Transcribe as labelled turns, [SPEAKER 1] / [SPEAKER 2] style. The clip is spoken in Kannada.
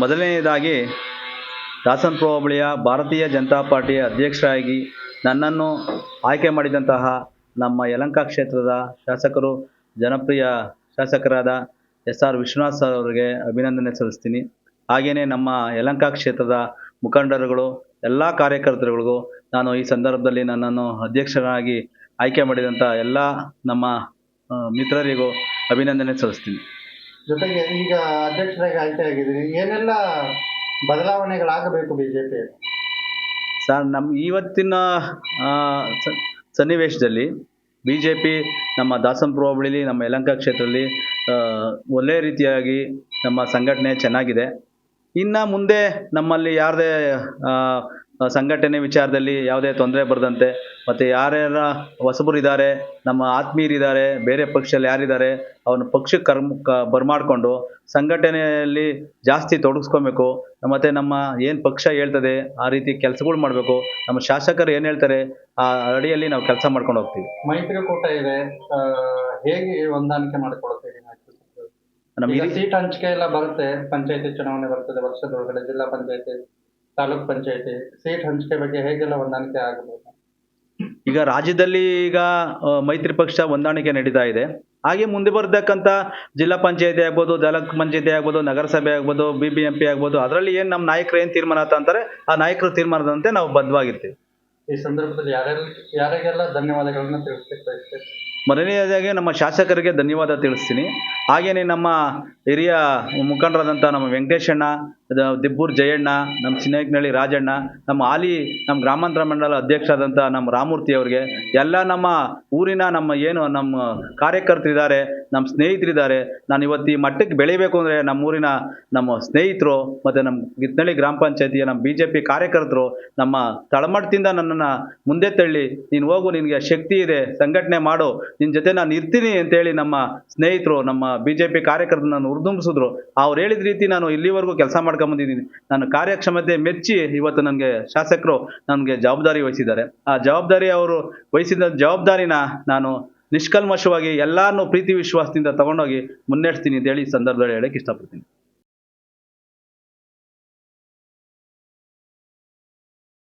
[SPEAKER 1] ಮೊದಲನೆಯದಾಗಿ ದಾಸನ್ ಹೋಬಳಿಯ ಭಾರತೀಯ ಜನತಾ ಪಾರ್ಟಿಯ ಅಧ್ಯಕ್ಷರಾಗಿ ನನ್ನನ್ನು ಆಯ್ಕೆ ಮಾಡಿದಂತಹ ನಮ್ಮ ಯಲಂಕ ಕ್ಷೇತ್ರದ ಶಾಸಕರು, ಜನಪ್ರಿಯ ಶಾಸಕರಾದ ಎಸ್ ಆರ್ ವಿಶ್ವನಾಥ್ ಸರ್ ಅವರಿಗೆ ಅಭಿನಂದನೆ ಸಲ್ಲಿಸ್ತೀನಿ. ಹಾಗೆಯೇ ನಮ್ಮ ಯಲಂಕ ಕ್ಷೇತ್ರದ ಮುಖಂಡರುಗಳು, ಎಲ್ಲ ಕಾರ್ಯಕರ್ತರುಗಳಿಗೂ ನಾನು ಈ ಸಂದರ್ಭದಲ್ಲಿ ನನ್ನನ್ನು ಅಧ್ಯಕ್ಷರಾಗಿ ಆಯ್ಕೆ ಮಾಡಿದಂಥ ಎಲ್ಲ ನಮ್ಮ ಮಿತ್ರರಿಗೂ ಅಭಿನಂದನೆ ಸಲ್ಲಿಸ್ತೀನಿ.
[SPEAKER 2] ಜೊತೆಗೆ ಈಗ ಅಧ್ಯಕ್ಷರಾಗಿ ಆಯ್ಕೆ ಆಗಿದ್ದೀರಿ ಏನೆಲ್ಲ ಬದಲಾವಣೆಗಳಾಗಬೇಕು ಬಿಜೆಪಿ?
[SPEAKER 1] ಸರ್ ನಮ್ಮ ಇವತ್ತಿನ ಸನ್ನಿವೇಶದಲ್ಲಿ ಬಿ ಜೆ ಪಿ ನಮ್ಮ ದಾಸಂಪುರ ಹೋಬಳಿಲಿ ನಮ್ಮ ಯಲಂಕ ಕ್ಷೇತ್ರದಲ್ಲಿ ಒಳ್ಳೆಯ ಒಳ್ಳೆ ರೀತಿಯಾಗಿ ನಮ್ಮ ಸಂಘಟನೆ ಚೆನ್ನಾಗಿದೆ. ಇನ್ನು ಮುಂದೆ ನಮ್ಮಲ್ಲಿ ಯಾವುದೇ ಆ, ಸಂಘಟನೆ ವಿಚಾರದಲ್ಲಿ ಯಾವುದೇ ತೊಂದರೆ ಬರದಂತೆ ಮತ್ತು ಯಾರ್ಯಾರ ಹೊಸಬರಿದ್ದಾರೆ ನಮ್ಮ ಆತ್ಮೀಯರಿದ್ದಾರೆ ಬೇರೆ ಪಕ್ಷದಲ್ಲಿ ಯಾರಿದ್ದಾರೆ ಅವ್ರನ್ನ ಪಕ್ಷಕ್ಕೆ ಕರ್ಮ ಕ ಬರಮಾಡ್ಕೊಂಡು ಸಂಘಟನೆಯಲ್ಲಿ ಜಾಸ್ತಿ ತೊಡಗಿಸ್ಕೊಬೇಕು. ಮತ್ತು ನಮ್ಮ ಏನು ಪಕ್ಷ ಹೇಳ್ತದೆ ಆ ರೀತಿ ಕೆಲಸಗಳು ಮಾಡಬೇಕು. ನಮ್ಮ ಶಾಸಕರು ಏನು ಹೇಳ್ತಾರೆ ಆ ಅಡಿಯಲ್ಲಿ ನಾವು ಕೆಲಸ ಮಾಡ್ಕೊಂಡು ಹೋಗ್ತೀವಿ.
[SPEAKER 2] ಮೈತ್ರಿಕೂಟ ಇದೆ ಹೇಗೆ ಹೊಂದಾಣಿಕೆ ಮಾಡ್ಕೊಳ್ತೀರಿ
[SPEAKER 1] ನಮಗೆ
[SPEAKER 2] ಸೀಟ್ ಹಂಚಿಕೆ ಎಲ್ಲ ಬರುತ್ತೆ ಪಂಚಾಯತಿ ಚುನಾವಣೆ ಬರ್ತದೆ ವರ್ಷದೊಳಗಡೆ ಜಿಲ್ಲಾ ಪಂಚಾಯತಿ. ತಾಲೂಕ್ ಪಂಚಾಯತಿ ಸೀಟ್ ಹಂಚಿಕೆ ಬಗ್ಗೆ ಹೇಗೆಲ್ಲ ಹೊಂದಾಣಿಕೆ ಆಗಬಹುದು
[SPEAKER 1] ಈಗ ರಾಜ್ಯದಲ್ಲಿ ಈಗ ಮೈತ್ರಿ ಪಕ್ಷ ಹೊಂದಾಣಿಕೆ ನಡೀತಾ ಇದೆ. ಹಾಗೆ ಮುಂದೆ ಬರ್ತಕ್ಕಂಥ ಜಿಲ್ಲಾ ಪಂಚಾಯತಿ ಆಗ್ಬೋದು ತಾಲೂಕ್ ಪಂಚಾಯತಿ ಆಗ್ಬೋದು ನಗರಸಭೆ ಆಗ್ಬೋದು ಬಿ ಬಿ ಎಂ ಪಿ ಆಗ್ಬೋದು ಅದರಲ್ಲಿ ಏನು ನಮ್ಮ ನಾಯಕರು ಏನು ತೀರ್ಮಾನ ಅಂತಾರೆ ಆ ನಾಯಕರ ತೀರ್ಮಾನದಂತೆ ನಾವು ಬದ್ಧವಾಗಿರ್ತೀವಿ.
[SPEAKER 2] ಈ ಸಂದರ್ಭದಲ್ಲಿ ಯಾರೆಲ್ಲ ಯಾರಿಗೆಲ್ಲ ಧನ್ಯವಾದಗಳನ್ನ ತಿಳಿಸ್ಲಿಕ್ಕೆ
[SPEAKER 1] ಮೊದಲನೇದಾಗಿ ನಮ್ಮ ಶಾಸಕರಿಗೆ ಧನ್ಯವಾದ ತಿಳಿಸ್ತೀನಿ. ಹಾಗೆಯೇ ನಮ್ಮ ಹಿರಿಯ ಮುಖಂಡರಾದಂಥ ನಮ್ಮ ವೆಂಕಟೇಶಣ್ಣ ದಿಬ್ಬೂರ್ ಜಯಣ್ಣ ನಮ್ಮ ಚಿನ್ನಕನಹಳ್ಳಿ ರಾಜಣ್ಣ, ನಮ್ಮ ಹಾಲಿ ನಮ್ಮ ಗ್ರಾಮಾಂತರ ಮಂಡಲ ಅಧ್ಯಕ್ಷರಾದಂಥ ನಮ್ಮ ರಾಮೂರ್ತಿ ಅವರಿಗೆ, ಎಲ್ಲ ನಮ್ಮ ಊರಿನ ನಮ್ಮ ಏನು ನಮ್ಮ ಕಾರ್ಯಕರ್ತರಿದ್ದಾರೆ ನಮ್ಮ ಸ್ನೇಹಿತರಿದ್ದಾರೆ, ನಾನು ಇವತ್ತು ಈ ಮಟ್ಟಕ್ಕೆ ಬೆಳಿಬೇಕು ಅಂದರೆ ನಮ್ಮ ಊರಿನ ನಮ್ಮ ಸ್ನೇಹಿತರು ಮತ್ತು ನಮ್ಮ ಗಿತ್ನಳ್ಳಿ ಗ್ರಾಮ ಪಂಚಾಯತಿಯ ನಮ್ಮ ಬಿ ಜೆ ಪಿ ಕಾರ್ಯಕರ್ತರು ನಮ್ಮ ತಳಮಟ್ಟದಿಂದ ನನ್ನನ್ನು ಮುಂದೆ ತಳ್ಳಿ, ನೀನು ಹೋಗು, ನಿನಗೆ ಶಕ್ತಿ ಇದೆ, ಸಂಘಟನೆ ಮಾಡು ನಿನ್ನ ಜೊತೆ ನಾನು ಇರ್ತೀನಿ ಅಂತೇಳಿ ನಮ್ಮ ಸ್ನೇಹಿತರು, ನಮ್ಮ ಬಿ ಜೆ ಪಿ ಕಾರ್ಯಕರ್ತರು ನಾನು ಹುರಿದುಂಬಿಸಿದ್ರು. ಅವ್ರು ಹೇಳಿದ ರೀತಿ ನಾನು ಇಲ್ಲಿವರೆಗೂ ಕೆಲಸ ಮಾಡ್ಕೊಂಬಂದಿದ್ದೀನಿ ನನ್ನ ಕಾರ್ಯಕ್ಷಮತೆ ಮೆಚ್ಚಿ ಇವತ್ತು ನನಗೆ ಶಾಸಕರು ನನಗೆ ಜವಾಬ್ದಾರಿ ವಹಿಸಿದ್ದಾರೆ. ಆ ಜವಾಬ್ದಾರಿ ಅವರು ವಹಿಸಿದ ಜವಾಬ್ದಾರಿನ ನಾನು ನಿಷ್ಕಲ್ಮಶವಾಗಿ ಎಲ್ಲರನ್ನೂ ಪ್ರೀತಿ ವಿಶ್ವಾಸದಿಂದ ತಗೊಂಡೋಗಿ ಮುನ್ನಡೆಸ್ತೀನಿ ಅಂತೇಳಿ ಈ ಸಂದರ್ಭದಲ್ಲಿ ಹೇಳಕ್ಕೆ ಇಷ್ಟಪಡ್ತೀನಿ.